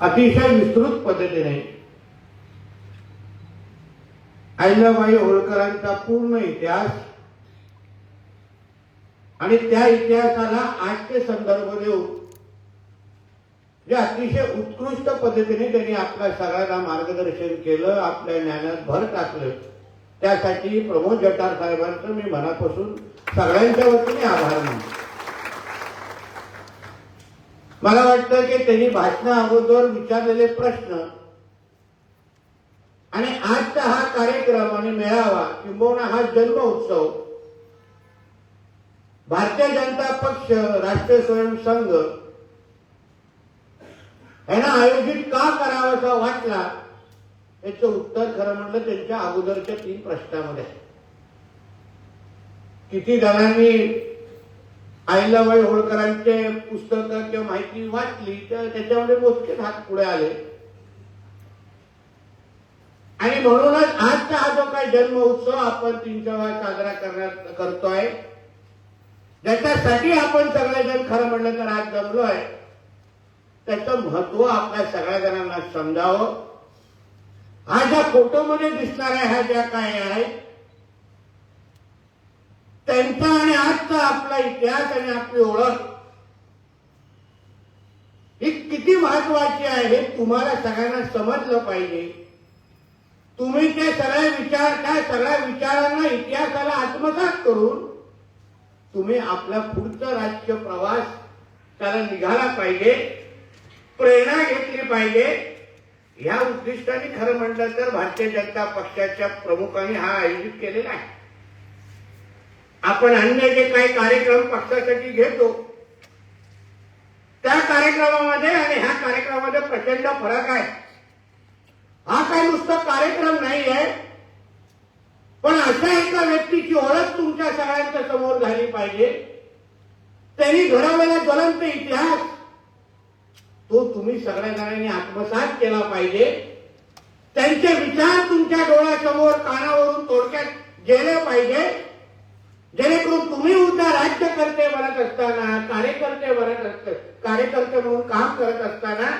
अतिशय विस्तृत पद्धतीने. अहिल्याबाई होळकरांचा पूर्ण इतिहास आणि त्या इतिहासाला आजचे संदर्भ देऊन जे अतिशय उत्कृष्ट पद्धतीने त्यांनी आपल्या सगळ्यांना मार्गदर्शन केलं आपल्या ज्ञानात भर टाकलं त्यासाठी प्रमोद जटार साहेबांचं मी मनापासून सगळ्यांच्या वतीने आभार मानतो. मला वाटतं की त्यांनी भाषणा अगोदर विचारलेले प्रश्न आणि आजचा हा कार्यक्रम आणि मेळावा किंबहुना हा जन्म उत्सव भारतीय जनता पक्ष राष्ट्रीय स्वयंसंघ यांना आयोजित का करावासा वाटला याचं उत्तर खरं म्हटलं त्यांच्या अगोदरच्या तीन प्रश्नामध्ये. किती जणांनी अहिल्याबाई होळकरांचे पुस्तकं किंवा माहिती वाचली तर त्याच्यामध्ये मोजकेच हात पुढे आले. आणि म्हणूनच आजचा हा जो काही जन्म उत्सव आपण तीनच्या वेळा साजरा करण्यात करतोय ज्याच्यासाठी आपण सगळेजण खरं म्हणलं तर आज जमलोय. त्याचं महत्त्व आपल्या सगळ्या जणांना समजावं. हा ज्या फोटोमध्ये दिसणाऱ्या ह्या ज्या काय आहेत त्यांचा आणि आजचा आपला इतिहास आणि आपली ओळख. ही किती महत्वाची आहे हे तुम्हाला सगळ्यांना समजलं पाहिजे. तुम्ही ते सगळे विचार त्या सगळ्या विचारांना इतिहासाला आत्मसात करून तुम्ही आपला पुढचा राज्य प्रवास त्याला निघाला पाहिजे प्रेरणा घेतली पाहिजे. ह्या उद्दिष्टाने खरं म्हटलं तर भारतीय जनता पक्षाच्या प्रमुखांनी हा आयोजित केलेला आहे. आपण अन्य जे काही कार्यक्रम पक्षासाठी घेतो त्या कार्यक्रमामध्ये आणि ह्या कार्यक्रमामध्ये प्रचंड फरक आहे. हा काही नुसता कार्यक्रम नाही आहे पण अशा एका व्यक्तीची ओळख तुमच्या सगळ्यांच्या समोर झाली पाहिजे. त्यांनी घडवलेला ज्वलंत इतिहास तो तुम्ही सगळ्या जणांनी आत्मसात केला पाहिजे. त्यांचे विचार तुमच्या डोळ्यासमोर कानावरून थोडक्यात गेले पाहिजे. जेणेकरून तुम्ही उद्या राज्यकर्ते बनत असताना कार्यकर्ते बनत असत कार्यकर्ते म्हणून काम करत असताना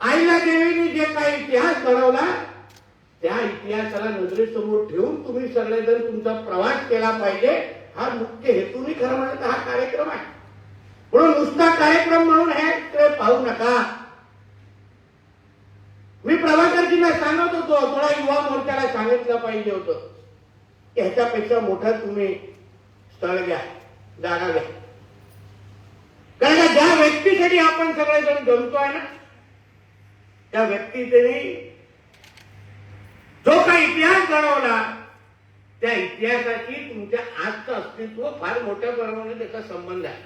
आईला देवीने जे काही इतिहास घडवला त्या इतिहासाला नजरेसमोर ठेवून तुम्ही सगळेजण तुमचा प्रवास केला पाहिजे हा मुख्य हेतूने खरं म्हणत हा कार्यक्रम आहे. म्हणून नुसता कार्यक्रम म्हणून हे पाहू नका. मी प्रभाकरजींना सांगत होतो थोडा युवा मोर्चाला सांगितलं पाहिजे होतं की ह्याच्यापेक्षा मोठा तुम्ही स्थळ घ्या जागा घ्या. कारण का ज्या व्यक्तीसाठी आपण सगळेजण जमतोय ना त्या व्यक्तीने जो काही इतिहास घडवला त्या इतिहासाची तुमच्या आजचं अस्तित्व फार मोठ्या प्रमाणात त्याचा संबंध आहे.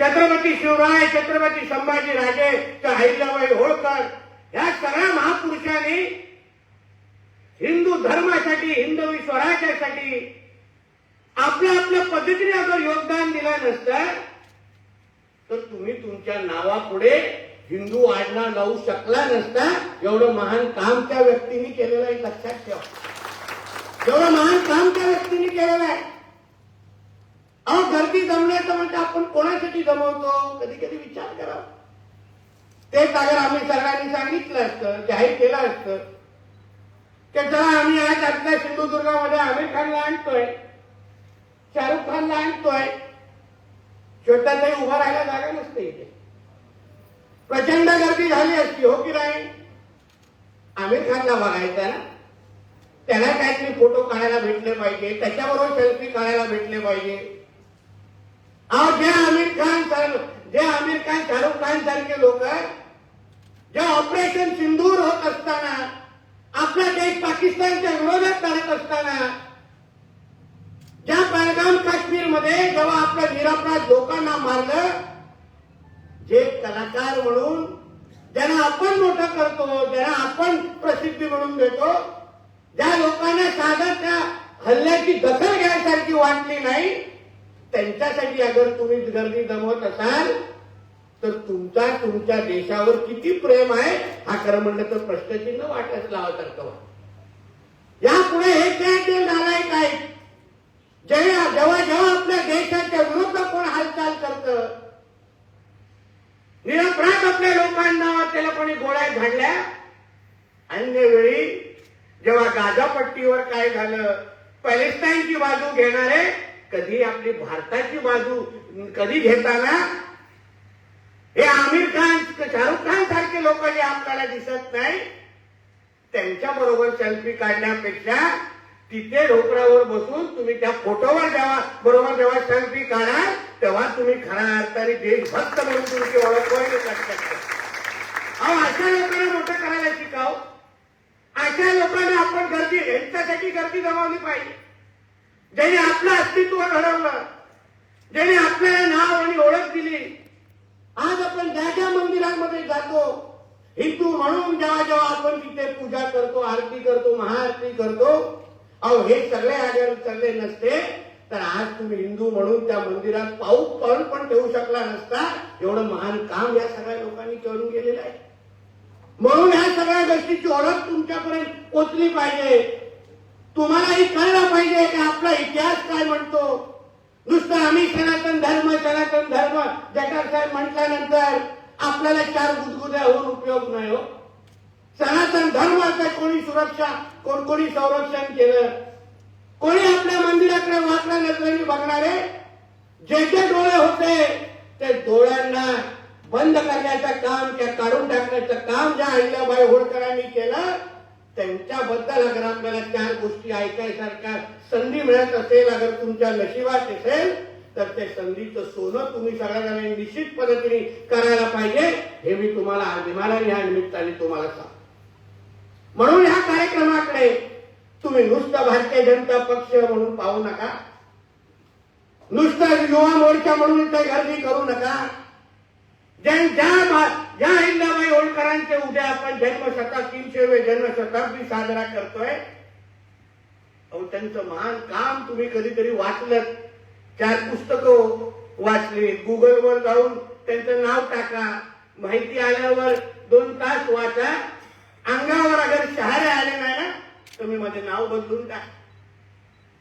छत्रपती शिवराय छत्रपती संभाजी राजे त्या अहिल्याबाई होळकर या सगळ्या महापुरुषांनी हिंदू धर्मासाठी हिंदवी स्वराज्यासाठी आपल्या आपल्या पद्धतीने अगर योगदान दिलं नसतं तर तुम्ही तुमच्या नावापुढे हिंदू आडनाव लावू शकला नसता. एवढं महान काम त्या व्यक्तीने केलेलं आहे लक्षात ठेवा. एवढं महान काम त्या व्यक्तीने केलेलं आहे. अहो गर्दी जमण्याचं म्हणजे आपण कोणासाठी जमवतो? कधी कधी विचार करा. तेच अगर आम्ही सगळ्यांनी सांगितलं असतं जाहीर केलं असतं की चला आम्ही आज आपल्या सिंधुदुर्गामध्ये आमिर खानला आणतोय शाहरुख खानला आणतोय. काही उभा राहायला जागा नसते इथे. प्रचंड गर्दी झाली असती हो की नाही? आमिर खानला बघायचा ना? त्याला काहीतरी फोटो काढायला भेटले पाहिजे त्याच्याबरोबर सेल्फी काढायला भेटले पाहिजे. अहो जे आमिर खान जे आमिर खान शाहरुख खान सारखे लोक जे ऑपरेशन सिंदूर होत असताना आपला देश पाकिस्तानच्या विरोधात लढत असताना ज्या पहलगाम काश्मीरमध्ये जेव्हा आपल्या निरपराध लोकांना मारलं जे कलाकार म्हणून ज्यांना आपण मोठं करतो ज्यांना आपण प्रसिद्धी म्हणून देतो ज्या लोकांना साधा त्या हल्ल्याची दखल घ्यायसारखी वाटली नाही त्यांच्यासाठी अगर तुम्ही गर्दी जमवत असाल तर तुमचा तुमच्या देशावर किती प्रेम आहे हा खरं म्हणलं तर प्रश्नचिन्ह वाटच लावासारखं या यापुढे हे काय ते नालायक काय? जेव्हा जेव्हा जेव्हा आपल्या देशाच्या विरुद्ध कोण हालचाल करत निरपराध आपल्या लोकांना त्याला कोणी गोळ्या झाडल्या? अन्य वेळी जेव्हा गाजापट्टीवर काय झालं पॅलेस्टाईनची बाजू घेणारे कधी आपली भारताची बाजू कधी घेताना? हे आमिर खान शाहरुख खान सारखे लोक जे आपल्याला दिसत नाही त्यांच्या बरोबर सेल्फी काढण्यापेक्षा तिथे ढोकरावर बसून तुम्ही त्या फोटोवर जेव्हा बरोबर जेव्हा सेल्फी काढा तेव्हा तुम्ही खऱ्या अर्थाने देशभक्त म्हणून तुमची ओळख होईल. अहो अशा लोकांना मोठं करायला शिकाव. अशा लोकांना आपण गर्दी यांच्यासाठी गर्दी जमावली पाहिजे. ज्यांनी आपलं अस्तित्व घडवलं ज्यांनी आपल्याला नाव आणि ओळख दिली. आज आपण ज्या ज्या मंदिरांमध्ये जातो हिंदू म्हणून जेव्हा जेव्हा आपण तिथे पूजा करतो आरती करतो महाआरती करतो अहो हे सगळे आजार उचलले नसते. तर आज तुम्ही हिंदू म्हणून त्या मंदिरात पाऊस पण पण ठेवू शकला नसता. एवढं महान काम या सगळ्या लोकांनी करून गेलेलं आहे. म्हणून ह्या सगळ्या गोष्टीची ओळख तुमच्यापर्यंत पोचली पाहिजे. तुम्हालाही कळलं पाहिजे की आपला इतिहास काय म्हणतो. नुसतं आम्ही सनातन धर्म सनातन धर्म जटार साहेब म्हटल्यानंतर आपल्याला चार गुदगुद्या होऊन उपयोग नाही हो. सनातन धर्माचा कोणी सुरक्षा कोण कोणी संरक्षण केलं? कोणी आपल्या मंदिराकडे वाकड्या नजरेने बघणारे? जे जे डोळे होते ते डोळ्यांना बंद करण्याचं काम त्या काढून टाकण्याचं काम ज्या अहिल्याबाई होळकरांनी केलं त्यांच्याबद्दल अगर आपल्याला चार गोष्टी ऐकायसारख्या संधी मिळत असेल अगर तुमच्या नशिबात असेल तर ते संधीचं सोनं तुम्ही सगळ्या निश्चित पद्धतीने करायला पाहिजे. हे मी तुम्हाला अभिमानाने ह्या निमित्ताने तुम्हाला सांगतो. म्हणून ह्या कार्यक्रमाकडे तुम्ही नुसतं भारतीय जनता पक्ष म्हणून पाहू नका. नुसतं युवा मोर्चा म्हणून इथे गर्दी करू नका. ज्या ज्या अहिल्याबाई होळकरांचे उद्या आपण जन्मशताब्दी तीनशेवे जन्मशताब्दी साजरा करतोय अहो त्यांचं महान काम तुम्ही कधीतरी वाचलं चार पुस्तकं वाचली गुगलवर जाऊन त्यांचं नाव टाका. माहिती आल्यावर दोन तास वाचा. अंगावर अगर शहारे आले नाही ना तुम्ही माझे नाव बदलून टाक.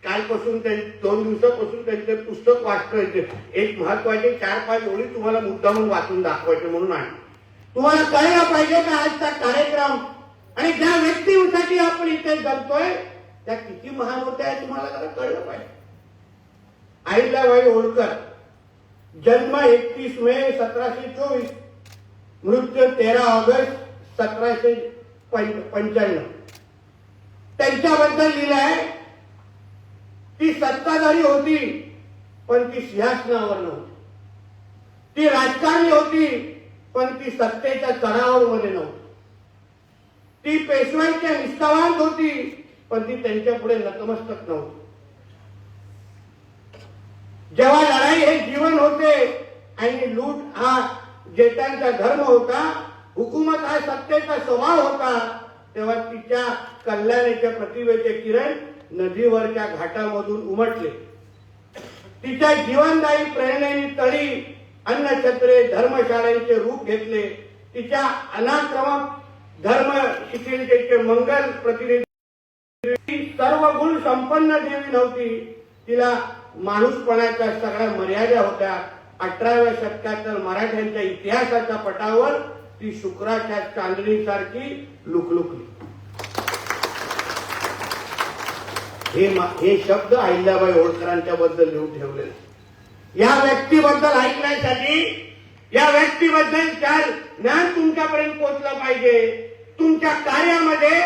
कालपासून दोन दिवसापासून त्यांचं पुस्तक वाचतोय एक महत्त्वाचे चार पाच ओळी तुम्हाला मुद्दामून वाचून दाखवायचे म्हणून आहे. तुम्हाला कळलं पाहिजे का आजचा कार्यक्रम? आणि ज्या व्यक्तीसाठी आपण इथे जगतोय त्या किती महान होत्या आहे तुम्हाला कळलं पाहिजे. अहिल्याबाई होळकर जन्म एकतीस मे सतराशे चोवीस मृत्यू तेरा ऑगस्ट सतराशे पंच्याण्णव त्यांच्याबद्दल लिहिलं आहे ती सत्ताधारी होती पण ती सिंहासनावर नव्हती. ती राजकारणी होती पण ती सत्तेच्या चढावर मध्ये नव्हती. ती पेशव्यांच्या निष्ठावान होती पण ती त्यांच्या पुढे नतमस्तक नव्हती. जेव्हा लढाई हे जीवन होते आणि लूट हा जेटांचा धर्म होता हुकुमत हा सत्तेचा स्वभाव होता तेव्हा तिच्या कल्याणाच्या प्रतिभेचे किरण नदीवरच्या घाटामधून उमटले. तिच्या जीवनदायी प्रेरणेने तळी अन्नछत्रे धर्मशाळेचे रूप घेतले. तिच्या अनाक्रमक धर्म शिथिलतेचे मंगल प्रतिनिधी सर्व गुण संपन्न देवी नव्हती. तिला माणूसपणाच्या सगळ्या मर्यादा होत्या. अठराव्या शतकात तर मराठ्यांच्या इतिहासाच्या पटावर ती शुक्राच्या चांदणीसारखी लुकलुकली. हे हे शब्द अहिल्याबाई होळकरांच्या बद्दल लिहून ठेवलेले या व्यक्तीबद्दल ऐकण्यासाठी या व्यक्तीबद्दल चार ज्ञान तुमच्यापर्यंत पोहोचलं पाहिजे. तुमच्या कार्यामध्ये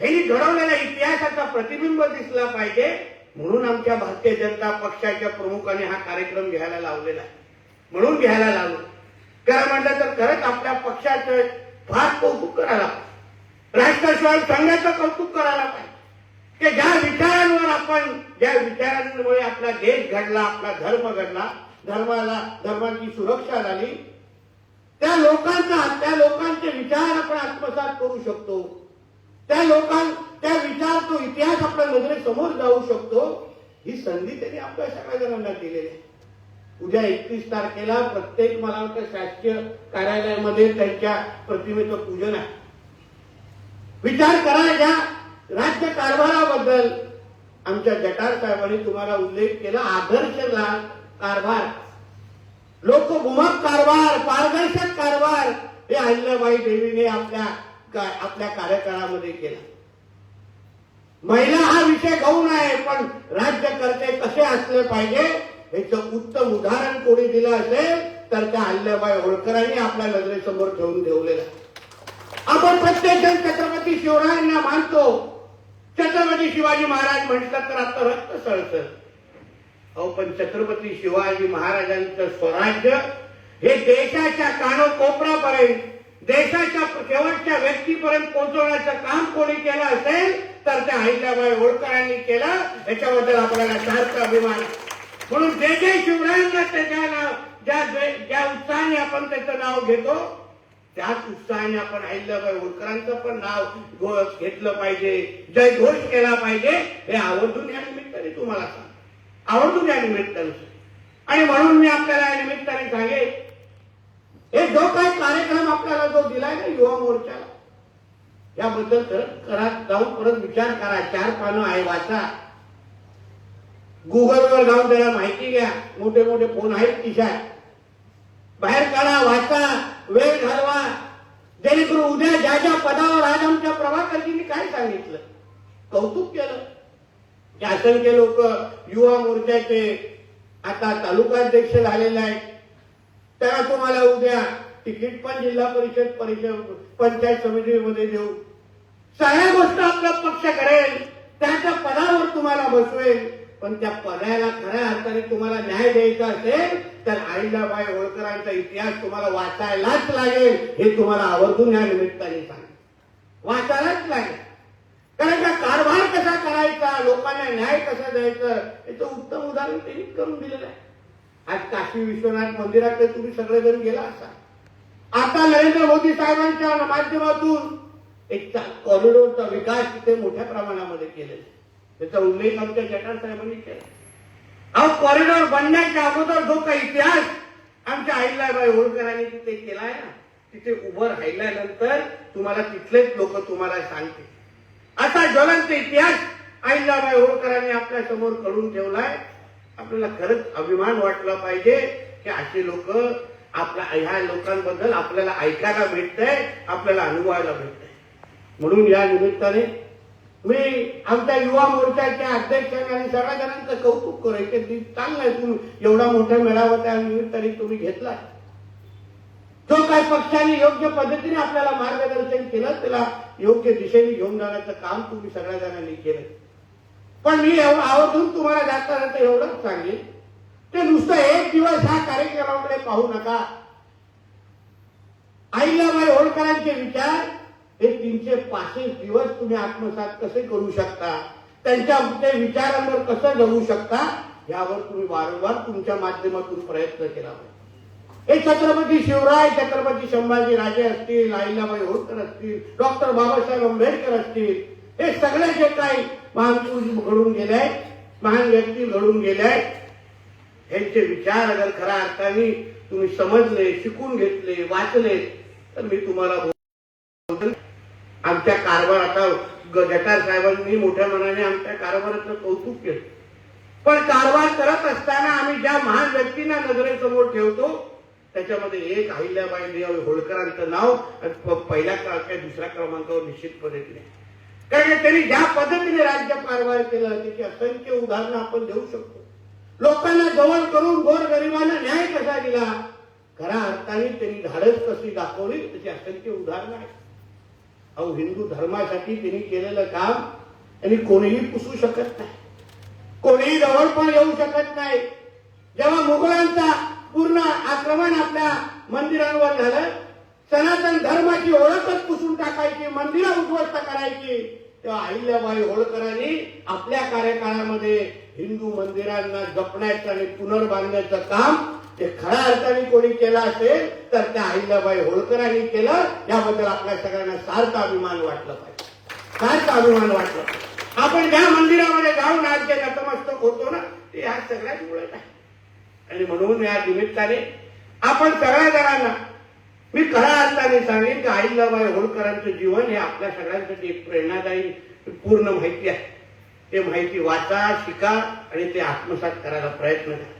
हे घडवलेल्या इतिहासाचा प्रतिबिंब दिसला पाहिजे. म्हणून आमच्या भारतीय जनता पक्षाच्या प्रमुखाने हा कार्यक्रम घ्यायला लावलेला आहे. म्हणून घ्यायला लावलं. खरं म्हटलं तर खरंच आपल्या पक्षाचं फार कौतुक करायला राष्ट्रशिवाय संघाचं कौतुक करायला पाहिजे. की ज्या विचारांवर आपण ज्या विचारांमुळे आपला देश घडला आपला धर्म घडला धर्माला धर्माची सुरक्षा झाली त्या लोकांचा त्या लोकांचे विचार आपण आत्मसात करू शकतो. त्या लोकां त्या विचार तो इतिहास आपल्या नजरेसमोर जाऊ शकतो. ही संधी त्यांनी आपल्या सगळ्या जणांना दिलेली आहे. उद्या एकतीस तारखेला प्रत्येक मला वाटतं शासकीय कार्यालयामध्ये त्यांच्या प्रतिमेचं पूजन आहे. विचार करा या राज्य कारभाराबद्दल. आमच्या जटार साहेबांनी तुम्हाला उल्लेख केला आदर्श कारभार. लोकभूमक कारभार पारदर्शक कारभार हे अहिल्याबाई देवीने आपल्या आपल्या कार्यकाळामध्ये केला. महिला हा विषय गौण आहे पण राज्यकर्ते कसे असले पाहिजे? याचं उत्तम उदाहरण कोणी दिलं असेल तर त्या अल्ल्याबाई होळकरांनी आपल्या नजरेसमोर ठेवून ठेवलेलं आपण प्रत्येक जण छत्रपती शिवरायांना मानतो. छत्रपती शिवाजी महाराज म्हटलं तर आता रक्त सळसळ. अहो पण छत्रपती शिवाजी महाराजांचं स्वराज्य हे देशाच्या कानोकोपरापर्यंत देशाच्या शेवटच्या व्यक्तीपर्यंत पोहोचवण्याचं काम कोणी केलं असेल तर त्या अहिल्याबाई होळकरांनी केलं. याच्याबद्दल आपल्याला सारखा अभिमान आहे. म्हणून जे जे शिवरायांना त्याच्या नाव ज्या ज्या उत्साहाने आपण त्याचं नाव घेतो त्याच उत्साहाने आपण अहिल्याबाई होळकरांचं पण नाव घेतलं पाहिजे. जय घोष केला पाहिजे. हे आवर्जून या निमित्ताने तुम्हाला सांग आवर्जून या निमित्ताने आणि म्हणून मी आपल्याला या निमित्ताने सांगेन हे जो काही कार्यक्रम आपल्याला जो दिलाय ना युवा मोर्चाला याबद्दल तर करा जाऊन परत विचार करा. चार पानं आहे वाचा. गुगलवर जाऊन त्याला माहिती घ्या. मोठे मोठे फोन आहेत खिशात बाहेर काढा वाचा वेळ घालवा. जेणेकरून उद्या ज्या ज्या पदावर आज आमच्या प्रभाकरजींनी काय सांगितलं? कौतुक केलं. शासनचे लोक युवा मोर्चाचे आता तालुकाध्यक्ष झालेले आहेत. त्याला तुम्हाला उद्या तिकीट पण जिल्हा परिषद परिषद पंचायत समितीमध्ये देऊ. सगळ्या गोष्ट आपला पक्ष करेल. त्याच्या पदावर तुम्हाला बसवेल. पण त्या पदायला खऱ्या अर्थाने तुम्हाला न्याय द्यायचा असेल तर आईलाबाई होळकरांचा इतिहास तुम्हाला वाचायलाच लागेल हे तुम्हाला आवर्जून या निमित्ताने सांग वाचायलाच लागेल. कारण का कारभार कसा करायचा लोकांना न्याय कसा द्यायचा याचं उत्तम उदाहरण त्यांनी करून दिलेलं आहे. आज काशी विश्वनाथ मंदिराकडे तुम्ही सगळेजण गेला असा आता नरेंद्र मोदी साहेबांच्या माध्यमातून एक कॉरिडोरचा विकास तिथे मोठ्या प्रमाणामध्ये केलेला आहे. त्याचा उल्लेख आमच्या जटार साहेबांनी केला. अहो कॉरिडॉर बनण्याच्या अगोदर जो काही इतिहास आमच्या अहिल्याबाई होळकरांनी तिथे केलाय ना तिथे उभं राहिल्यानंतर तुम्हाला तिथलेच लोक तुम्हाला सांगते असा ज्वलंत इतिहास आईलाबाई होळकरांनी आपल्यासमोर करून ठेवलाय. आपल्याला खरंच अभिमान वाटला पाहिजे की असे लोक आपल्या ह्या लोकांबद्दल आपल्याला ऐकायला भेटतंय आपल्याला अनुभवायला भेटतंय. म्हणून या निमित्ताने मी आमच्या युवा मोर्चाच्या अध्यक्षांनी आणि सगळ्या जणांचं कौतुक करायचे की चांगलं तुम्ही एवढा मोठा मेळावा त्या निमित्ताने तुम्ही घेतला. जो काय पक्षाने योग्य पद्धतीने आपल्याला मार्गदर्शन केलं त्याला योग्य दिशेने घेऊन जाण्याचं काम तुम्ही सगळ्या जणांनी केलं. पण मी एवढं आवर्जून तुम्हाला जाताना तर एवढंच सांगेन. ते नुसतं एक दिवस ह्या कार्यक्रमाकडे पाहू नका. अहिल्याबाई होळकरांचे विचार हे तीनशे पासष्ट दिवस तुम्ही आत्मसात कसे करू शकता? त्यांच्या ते विचारांवर कसं जगू शकता? यावर तुम्ही वारंवार तुमच्या माध्यमातून प्रयत्न केला पाहिजे. हे छत्रपती शिवराय छत्रपती संभाजी राजे असतील अहिल्याबाई होळकर असतील डॉक्टर बाबासाहेब आंबेडकर असतील हे सगळे जे काही महान पुरुष घडून गेले महान व्यक्ती घडून गेले यांचे विचार अगर खऱ्या अर्थाने तुम्ही समजले शिकून घेतले वाचले तर मी तुम्हाला बोल आमच्या कारभार आता ग- जटार साहेबांनी मोठ्या मनाने आमच्या कारभाराचं कौतुक केलं. पण कारभार करत असताना आम्ही ज्या महान व्यक्तींना नजरेसमोर ठेवतो त्याच्यामध्ये एक अहिल्याबाई होळकरांचं नाव पहिल्या क्र- दुसऱ्या क्रमांकावर निश्चितपणे दिले. कारण त्यांनी ज्या पद्धतीने राज्य कारभार केलं त्याची असंख्य उदाहरणं आपण देऊ शकतो. लोकांना जवळ करून गोर गरिबांना न्याय कसा दिला? खरा अर्थाने त्यांनी धाडस कशी दाखवली त्याची असंख्य उदाहरणं आहेत. अहो हिंदू धर्मासाठी त्यांनी केलेलं काम आणि कोणीही पुसू शकत नाही. कोणीही जवळपण येऊ शकत नाही. जेव्हा मुघलांचा पूर्ण आक्रमण आपल्या मंदिरांवर झालं सनातन धर्माची ओळखच पुसून टाकायची मंदिरं उद्ध्वस्त करायची तेव्हा अहिल्याबाई होळकरांनी आपल्या कार्यकाळामध्ये हिंदू मंदिरांना जपण्याचं आणि पुनर्बांधण्याचं काम ते खऱ्या अर्थाने कोणी केला असेल तर त्या अहिल्याबाई होळकरांनी केलं याबद्दल आपल्या सगळ्यांना सारखा अभिमान वाटलं पाहिजे. सारखा अभिमान वाटलं पाहिजे. आपण ज्या मंदिरामध्ये जाऊन आज जे नतमस्तक होतो ना ते ह्या सगळ्याच मुळत आहे. आणि म्हणून या निमित्ताने आपण सगळ्या जणांना मी खऱ्या अर्थाने सांगेन की अहिल्याबाई होळकरांचं जीवन हे आपल्या सगळ्यांसाठी एक प्रेरणादायी पूर्ण माहिती आहे. ते माहिती वाचा शिका आणि ते आत्मसात करायला प्रयत्न करा.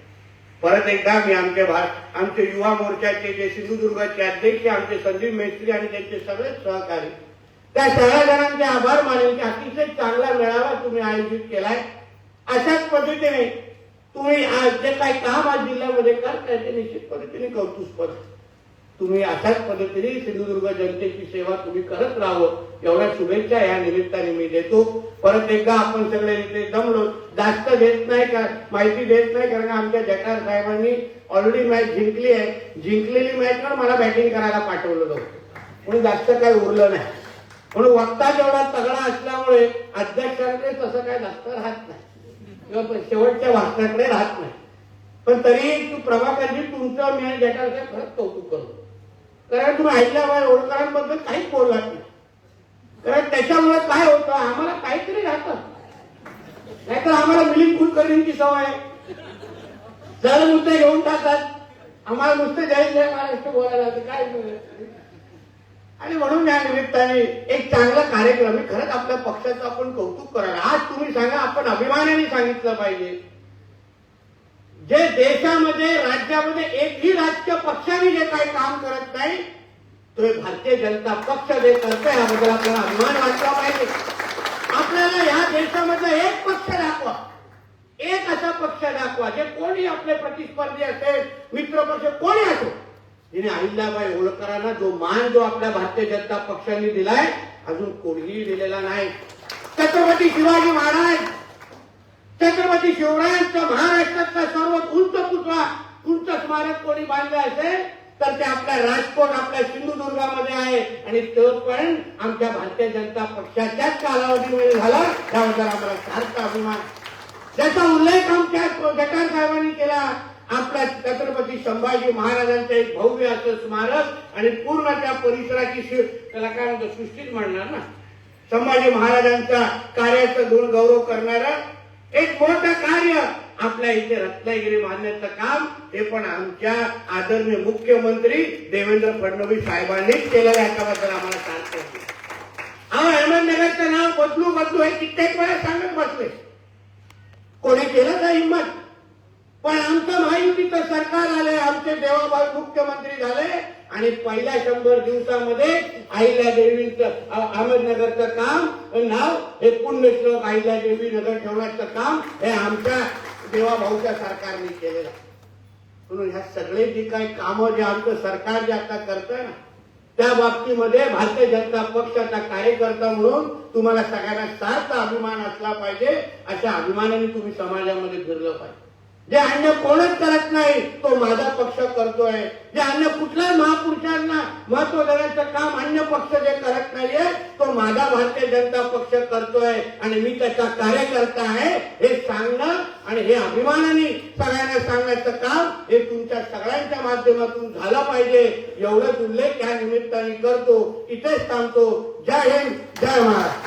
परत एकदा मी आमचे भारत आमचे युवा मोर्चाचे जे सिंधुदुर्गाचे अध्यक्ष आमचे संदीप मेस्त्री आणि त्यांचे सगळे सहकारी त्या सगळ्या जणांचे आभार मानेन की अतिशय चांगला मेळावा तुम्ही आयोजित केलाय अशाच पद्धतीने तुम्ही आज जे काही काम आज जिल्ह्यामध्ये करताय ते निश्चित पद्धतीने कौतुस्पद आहे. तुम्ही अशाच पद्धतीने सिंधुदुर्ग जनतेची सेवा तुम्ही करत राहावं एवढ्या शुभेच्छा या निमित्ताने मी देतो. परत एकदा आपण सगळे इथे जमलो जास्त देत नाही का? माहिती देत नाही कारण आमच्या जटार साहेबांनी ऑलरेडी मॅच जिंकली आहे. जिंकलेली मॅच पण मला बॅटिंग करायला पाठवलं होतं म्हणून जास्त काय उरलं नाही. म्हणून वक्ता जेवढा तगडा असल्यामुळे अध्यक्षाकडे तसं काय जास्त राहत नाही. किंवा शेवटच्या वाचनाकडे राहत नाही. पण तरी तू प्रभाकरजी तुमचं मी आणि साहेब खरंच कौतुक करतो. कारण तुम्ही हैदराबाद ओळखांबद्दल काहीच बोललात नाही. कारण त्याच्यामुळे काय होतं आम्हाला काहीतरी राहतं. नाहीतर आम्हाला मिलिंद कुलकर्णींची सवय जर नुसते घेऊन टाकतात. आम्हाला नुसते जय जय महाराष्ट्र बोलायला काय आणि म्हणून या निमित्ताने एक चांगला कार्यक्रम आहे. खरंच आपल्या पक्षाचं आपण कौतुक करायला. आज तुम्ही सांगा आपण अभिमानाने सांगितलं पाहिजे. जे देशामध्ये राज्यामध्ये एकही राजकीय पक्षाने जे काही काम करत नाही तो भारतीय जनता पक्ष जे करतोय याबद्दल आपल्याला अभिमान वाटला पाहिजे. आपल्याला या देशामधला एक पक्ष दाखवा. एक असा पक्ष दाखवा जे कोणी आपले प्रतिस्पर्धी असेल मित्र पक्ष कोणी असो. तिने अहिल्याबाई होळकरांना जो मान जो आपल्या भारतीय जनता पक्षाने दिलाय अजून कोणीही दिलेला नाही. छत्रपती शिवाजी महाराज! छत्रपती शिवरायांचा महाराष्ट्रातला सर्वात उंच पुतळा उंच स्मारक कोणी बांधलं असेल तर ते आपल्या राजकोट आपल्या सिंधुदुर्गामध्ये आहे. आणि तो पण आमच्या भारतीय जनता पक्षाच्याच कालावधीमध्ये झाला त्याबद्दल आम्हाला सार्थ अभिमान. त्याचा उल्लेख आमच्या गटार साहेबांनी केला आपल्या छत्रपती संभाजी महाराजांचं एक भव्य असं स्मारक आणि पूर्ण त्या परिसराची शि- त्याला काय म्हणतो सृष्टीच म्हणणार ना. संभाजी महाराजांच्या कार्याचं गुण गौरव करणारं एक मोठं कार्य आपल्या इथे रत्नागिरी बांधण्याचं काम हे पण आमच्या आदरणीय मुख्यमंत्री देवेंद्र फडणवीस साहेबांनीच केलेलं आहे याच्याबद्दल आम्हाला सांगतो अहो अहमदनगरचं नाव बदलू बदलू हे कित्येक वेळा सांगत बसले कोणी केलं का हिंमत? पण आमचं महायुतीचं सरकार आले आमचे देवाभाऊ मुख्यमंत्री झाले आणि पहिल्या शंभर दिवसामध्ये अहिल्या देवीचं अहमदनगरचं काम नाव हे पुण्यश्लोक अहिल्या देवी नगर ठेवण्याचं काम हे आमच्या देवाभाऊच्या सरकारने केलेलं म्हणून ह्या सगळे जी काही कामं जे आमचं सरकार जे आता करतंय ना त्या बाबतीमध्ये भारतीय जनता पक्षाचा कार्यकर्ता म्हणून तुम्हाला सगळ्यांना सार्थ अभिमान असला पाहिजे अशा अभिमानाने तुम्ही समाजामध्ये फिरलं पाहिजे. जे अन्य कोणच करत नाही तो माझा पक्ष करतोय. जे अन्य कुठल्या महापुरुषांना महत्त्व देण्याचं काम अन्य पक्ष जे करत नाहीये तो माझा भारतीय जनता पक्ष करतोय. आणि मी त्याचा कार्यकर्ता आहे हे सांगणं आणि हे अभिमानाने सगळ्यांना सांगण्याचं काम हे तुमच्या सगळ्यांच्या माध्यमातून झालं पाहिजे. एवढंच उल्लेख या निमित्ताने करतो. इथेच थांबतो. जय हिंद जय महाराज